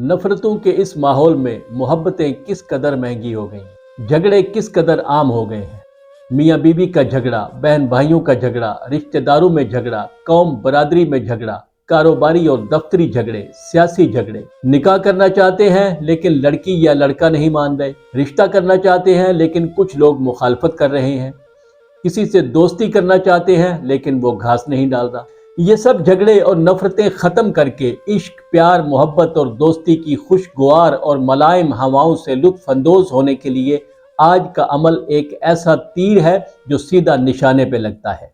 نفرتوں کے اس ماحول میں محبتیں کس قدر مہنگی ہو گئیں؟ جھگڑے کس قدر عام ہو گئے ہیں؟ میاں بیوی کا جھگڑا، بہن بھائیوں کا جھگڑا، رشتہ داروں میں جھگڑا، قوم برادری میں جھگڑا، کاروباری اور دفتری جھگڑے، سیاسی جھگڑے۔ نکاح کرنا چاہتے ہیں لیکن لڑکی یا لڑکا نہیں مان رہے۔ رشتہ کرنا چاہتے ہیں لیکن کچھ لوگ مخالفت کر رہے ہیں۔ کسی سے دوستی کرنا چاہتے ہیں لیکن وہ گھاس نہیں ڈال رہا۔ یہ سب جھگڑے اور نفرتیں ختم کر کے عشق، پیار، محبت اور دوستی کی خوشگوار اور ملائم ہواؤں سے لطف اندوز ہونے کے لیے آج کا عمل ایک ایسا تیر ہے جو سیدھا نشانے پہ لگتا ہے۔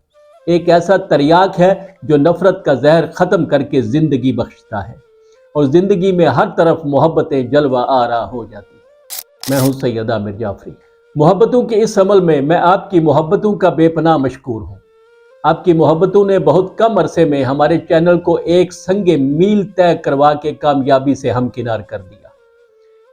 ایک ایسا تریاک ہے جو نفرت کا زہر ختم کر کے زندگی بخشتا ہے۔ اور زندگی میں ہر طرف محبتیں جلوہ آ رہا ہو جاتی میں ہوں سیدہ مر جعفری محبتوں کے اس عمل میں میں آپ کی محبتوں کا بے پناہ مشکور ہوں۔ آپ کی محبتوں نے بہت کم عرصے میں ہمارے چینل کو ایک سنگ میل طے کروا کے کامیابی سے ہم کنار کر دیا۔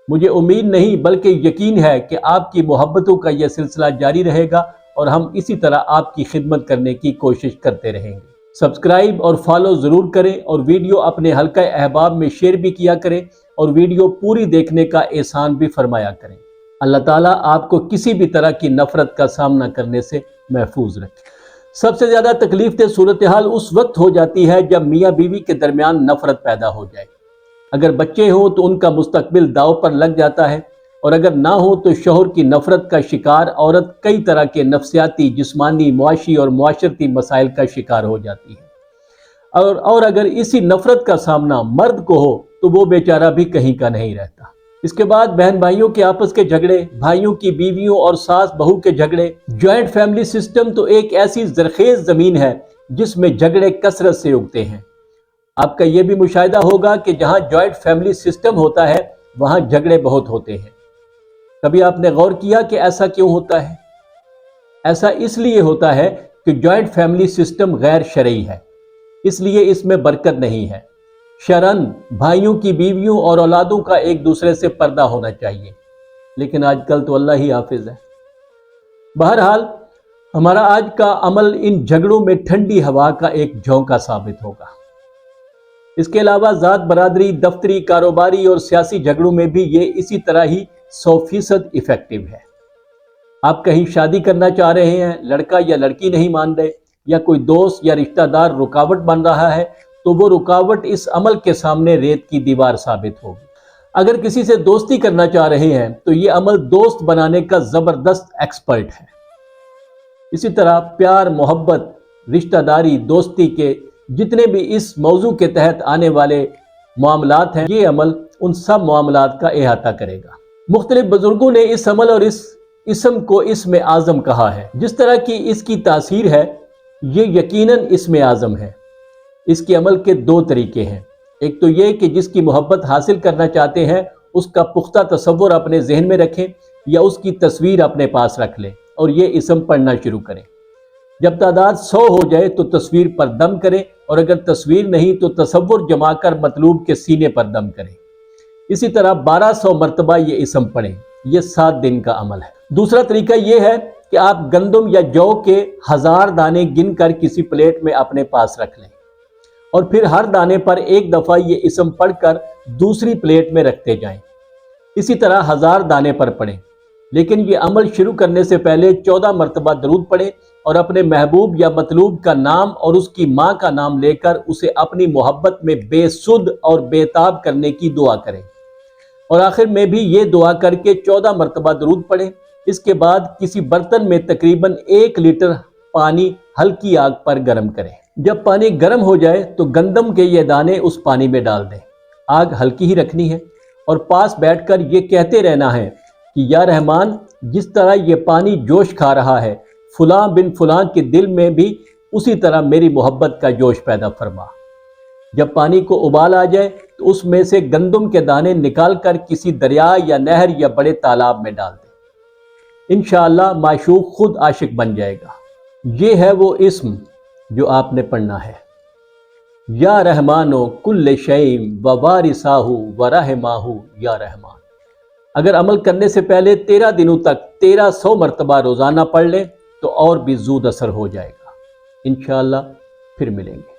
مجھے امید نہیں بلکہ یقین ہے کہ آپ کی محبتوں کا یہ سلسلہ جاری رہے گا اور ہم اسی طرح آپ کی خدمت کرنے کی کوشش کرتے رہیں گے۔ سبسکرائب اور فالو ضرور کریں اور ویڈیو اپنے حلقہ احباب میں شیئر بھی کیا کریں اور ویڈیو پوری دیکھنے کا احسان بھی فرمایا کریں۔ اللہ تعالیٰ آپ کو کسی بھی طرح کی نفرت کا سامنا کرنے سے محفوظ رکھے۔ سب سے زیادہ تکلیف دہ صورتحال اس وقت ہو جاتی ہے جب میاں بیوی کے درمیان نفرت پیدا ہو جائے۔ اگر بچے ہوں تو ان کا مستقبل داؤ پر لگ جاتا ہے، اور اگر نہ ہو تو شوہر کی نفرت کا شکار عورت کئی طرح کے نفسیاتی، جسمانی، معاشی اور معاشرتی مسائل کا شکار ہو جاتی ہے۔ اور اور اگر اسی نفرت کا سامنا مرد کو ہو تو وہ بیچارہ بھی کہیں کا نہیں رہتا۔ اس کے بعد بہن بھائیوں کے آپس کے جھگڑے، بھائیوں کی بیویوں اور ساس بہو کے جھگڑے، جوائنٹ فیملی سسٹم تو ایک ایسی زرخیز زمین ہے جس میں جھگڑے کثرت سے اگتے ہیں۔ آپ کا یہ بھی مشاہدہ ہوگا کہ جہاں جوائنٹ فیملی سسٹم ہوتا ہے، وہاں جھگڑے بہت ہوتے ہیں۔ کبھی آپ نے غور کیا کہ ایسا کیوں ہوتا ہے؟ ایسا اس لیے ہوتا ہے کہ جوائنٹ فیملی سسٹم غیر شرعی ہے۔ اس لیے اس میں برکت نہیں ہے۔ شرن بھائیوں کی بیویوں اور اولادوں کا ایک دوسرے سے پردہ ہونا چاہیے۔ لیکن آج کل تو اللہ ہی حافظ ہے۔ بہرحال، ہمارا آج کا عمل ان جھگڑوں میں ٹھنڈی ہوا کا ایک جھونکا ثابت ہوگا۔ اس کے علاوہ ذات برادری، دفتری، کاروباری اور سیاسی جھگڑوں میں بھی یہ اسی طرح ہی سو فیصد افیکٹو ہے۔ آپ کہیں شادی کرنا چاہ رہے ہیں، لڑکا یا لڑکی نہیں مان رہے، یا کوئی دوست یا رشتہ دار رکاوٹ بن رہا ہے تو وہ رکاوٹ اس عمل کے سامنے ریت کی دیوار ثابت ہوگی۔ اگر کسی سے دوستی کرنا چاہ رہے ہیں، تو یہ عمل دوست بنانے کا زبردست ایکسپرٹ ہے۔ اسی طرح پیار، محبت، رشتہ داری، دوستی کے جتنے بھی اس موضوع کے تحت آنے والے معاملات ہیں، یہ عمل ان سب معاملات کا احاطہ کرے گا۔ مختلف بزرگوں نے اس عمل اور اس اسم کو اس میں اعظم کہا ہے۔ جس طرح کی اس کی تاثیر ہے، یہ یقیناً اس میں اعظم ہے۔ اس کے عمل کے دو طریقے ہیں۔ ایک تو یہ کہ جس کی محبت حاصل کرنا چاہتے ہیں، اس کا پختہ تصور اپنے ذہن میں رکھیں یا اس کی تصویر اپنے پاس رکھ لیں اور یہ اسم پڑھنا شروع کریں۔ جب تعداد سو ہو جائے تو تصویر پر دم کریں اور اگر تصویر نہیں تو تصور جما کر مطلوب کے سینے پر دم کریں۔ اسی طرح بارہ سو مرتبہ یہ اسم پڑھیں۔ یہ سات دن کا عمل ہے۔ دوسرا طریقہ یہ ہے کہ آپ گندم یا جو کے ہزار دانے گن کر کسی پلیٹ میں اپنے پاس رکھ لیں۔ اور پھر ہر دانے پر ایک دفعہ یہ اسم پڑھ کر دوسری پلیٹ میں رکھتے جائیں۔ اسی طرح ہزار دانے پر پڑھیں۔ لیکن یہ عمل شروع کرنے سے پہلے چودہ مرتبہ درود پڑھیں اور اپنے محبوب یا مطلوب کا نام اور اس کی ماں کا نام لے کر اسے اپنی محبت میں بے سد اور بے تاب کرنے کی دعا کریں۔ اور آخر میں بھی یہ دعا کر کے چودہ مرتبہ درود پڑھیں۔ اس کے بعد کسی برتن میں تقریباً ایک لیٹر پانی ہلکی آگ پر گرم کریں۔ جب پانی گرم ہو جائے تو گندم کے یہ دانے اس پانی میں ڈال دیں۔ آگ ہلکی ہی رکھنی ہے۔ اور پاس بیٹھ کر یہ کہتے رہنا ہے کہ یا رحمان، جس طرح یہ پانی جوش کھا رہا ہے، فلاں بن فلاں کے دل میں بھی اسی طرح میری محبت کا جوش پیدا فرما۔ جب پانی کو ابال آ جائے تو اس میں سے گندم کے دانے نکال کر کسی دریا یا نہر یا بڑے تالاب میں ڈال دیں۔ انشاءاللہ معشوق خود عاشق بن جائے گا۔ یہ ہے وہ اسم جو آپ نے پڑھنا ہے۔ یا رحمانو کل شعیم و وارثاہو و رحماہو یا رحمان۔ اگر عمل کرنے سے پہلے تیرہ دنوں تک تیرہ سو مرتبہ روزانہ پڑھ لیں تو اور بھی زود اثر ہو جائے گا۔ انشاءاللہ پھر ملیں گے۔